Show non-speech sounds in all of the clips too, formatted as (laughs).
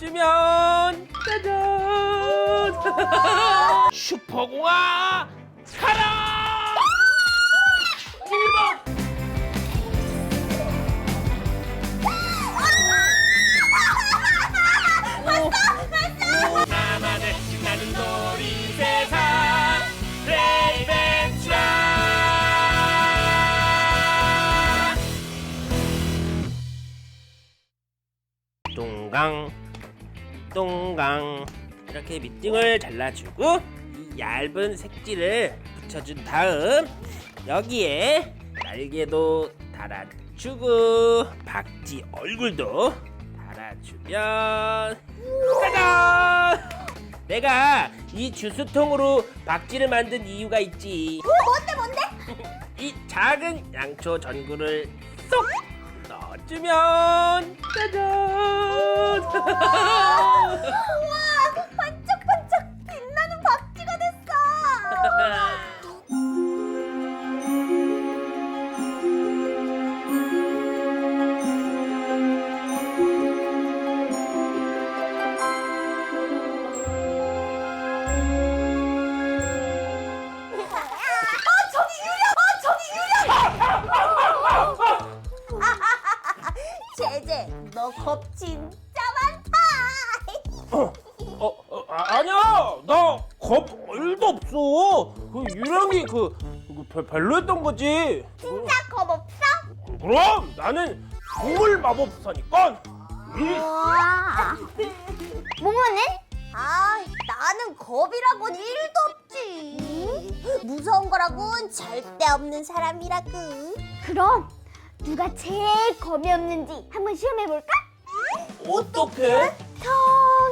넣어주면 짜잔. 슈퍼공아 가라 똥강 이렇게 밑둥을 잘라주고 이 얇은 색지를 붙여준 다음 여기에 날개도 달아주고 박쥐 얼굴도 달아주면 짜잔! 내가 이 주스통으로 박쥐를 만든 이유가 있지. 뭔데 뭔데? 이 작은 양초 전구를 쏙 주면 짜잔! 우와 제제 너겁 진짜 많다. 어, 어, 아, 아니야. 나겁 얼도 없어. 그 유령이 그, 그 별- 별로였던 거지. 진짜 겁 없어? 그럼 나는 동물 마법사니까. 이 와. 모모는? 아, 나는 겁이라곤 일도 없지. 무서운 거라곤 절대 없는 사람이라고. 그럼 누가 제일 겁이 없는지 한번 시험해 볼까? 어떻게? 저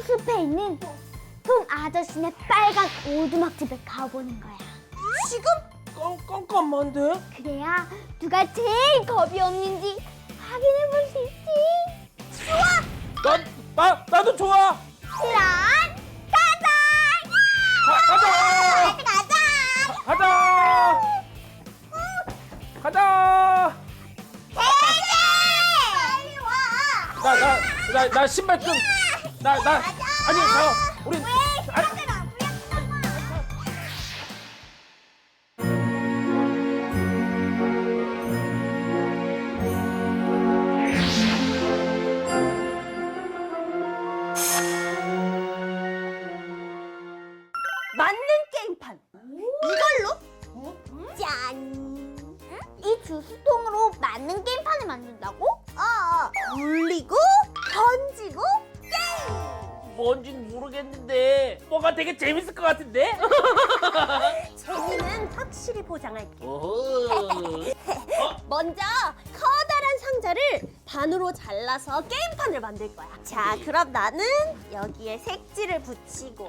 숲에 있는 톰 아저씨네 빨간 오두막 집에 가보는 거야. 지금? 깜, 깜깜한데? 그래야 누가 제일 겁이 없는지 확인해 볼 수 있지. 나, 나, 나도 좋아. 그럼 나, 나, 나 신발 좀. 나, 나. 아니, 자, 우리. 뭐가 되게 재밌을 것 같은데? 재미는 확실히 보장할게 오호. (laughs) 먼저 커다란 상자를 반으로 잘라서 게임판을 만들 거야 자 그럼 나는 여기에 색지를 붙이고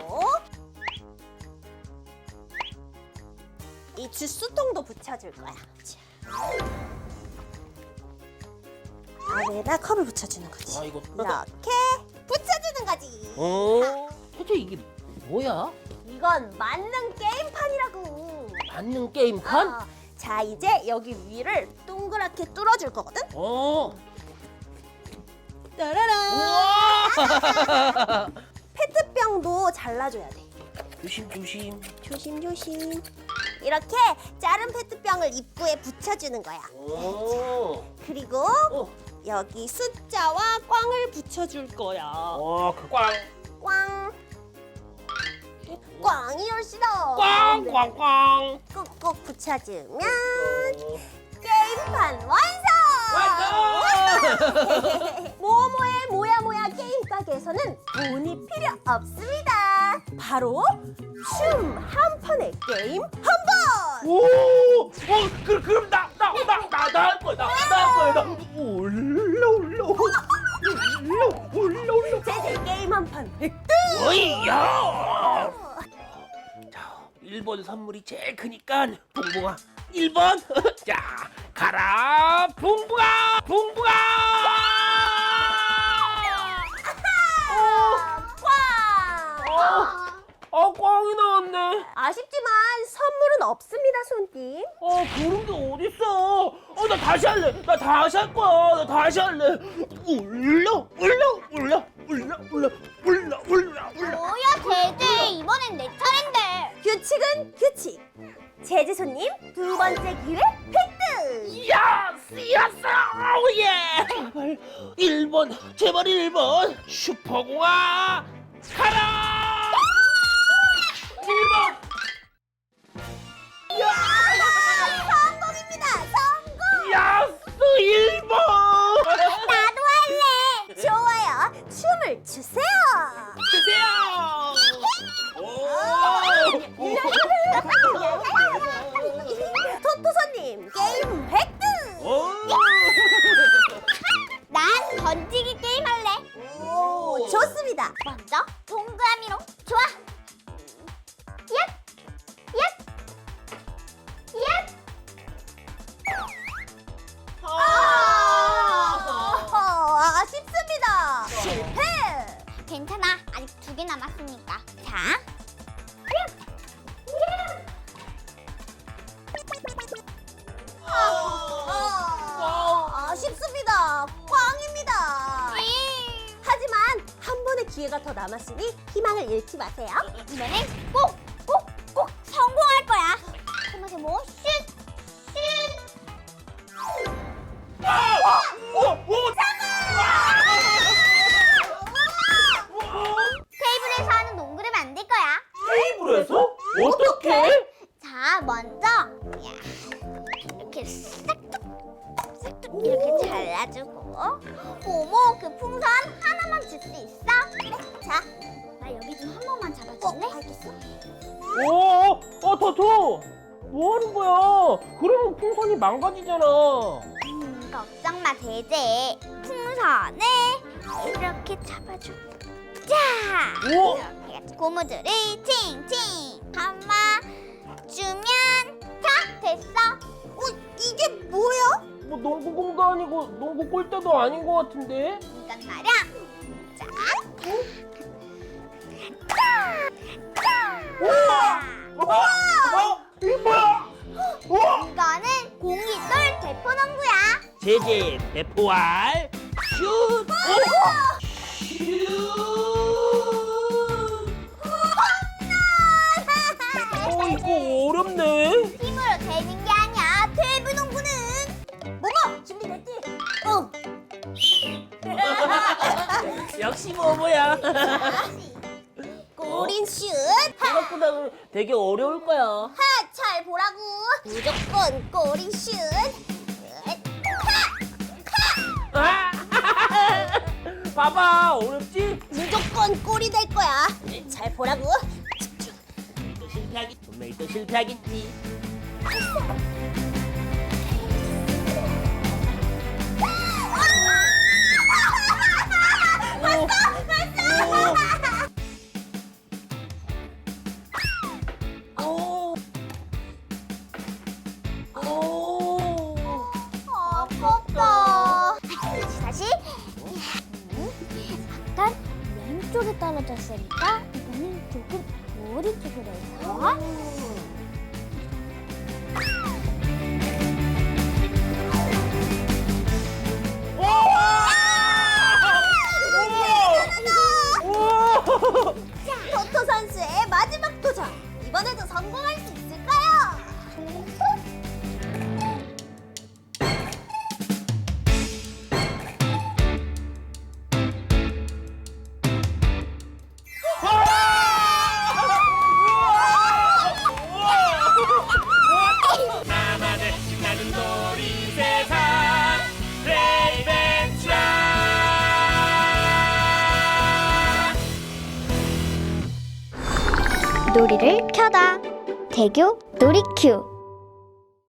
이 주스통도 붙여줄 거야 자. 아래에다 컵을 붙여주는 거지 아 이거. 이렇게 붙여주는 거지 어? 도대체 이게 뭐야? 이건 맞는 게임판이라고 맞는 게임판? 어, 자 이제 여기 위를 동그랗게 뚫어줄 거거든 어. 따라란 우와! (laughs) 페트병도 잘라줘야 돼 조심 조심. 조심 조심 이렇게 자른 페트병을 입구에 붙여주는 거야 오. 그리고 어. 여기 숫자와 꽝을 붙여줄 거야 어, 그 꽝. 꽝 꽝이 열시다 꽝, 꽝, 꽝. 꾹꾹 붙여주면 어. 게임판 완성 완성! 모모의 모야 모야 게임 가게에서는 돈이 필요 없습니다. 바로 춤 한 판의 게임 한 번. 오! 어, 그, 그럼 나, 크니까 붕붕아. 1번. (laughs) 자 가라 붕붕아 붕붕아! 꽝. 어 꽝이 나왔네. 아쉽지만 선물은 없습니다, 손님. 어 그런 게 어딨어? 어 나 다시 할래. 나 다시 할 거야. 나 다시 할래. 올라 올라 개 남았으니까. 자. 아, 아쉽습니다. 꽝입니다. 하지만 한 번의 기회가 더 남았으니 희망을 잃지 마세요. 이번엔 꼭 오, 어, 뭐 하는 거야? 그러면 풍선이 망가지잖아. 음, 걱정 마, 대제. 풍선을 이렇게 잡아줘. 자, 오, 이렇게 해가지고 고무줄을 칭칭 감아 주면 다 됐어. 어, 이게 뭐야? 뭐 농구공도 아니고 농구 골대도 아닌 것 같은데? 이건 말이야. 자, 자, 자. 우와, 어, 제제 대포알 슛, 오, 슛. 어, 이거 어렵네. 힘으로 되는 게 아니야. 퇴부 농구는. 뭐뭐 준비됐지? 응. (laughs) 역시 뭐뭐야. 꼬린 슛. 생각보다 되게 어려울 거야. 하, 잘 보라고. 무조건 꼬린 슛. 봐봐, 어렵지? 무조건 골이 될 거야. 잘 보라고. 또 실패하겠, 분명히 또 실패하겠지. 왼쪽에 떨어졌으니까 이거는 조금 오른쪽으로 해서. 오. 토토 선수의 마지막 도전. 이번에도 성공할 수 놀이를 켜다. 대교 놀이큐.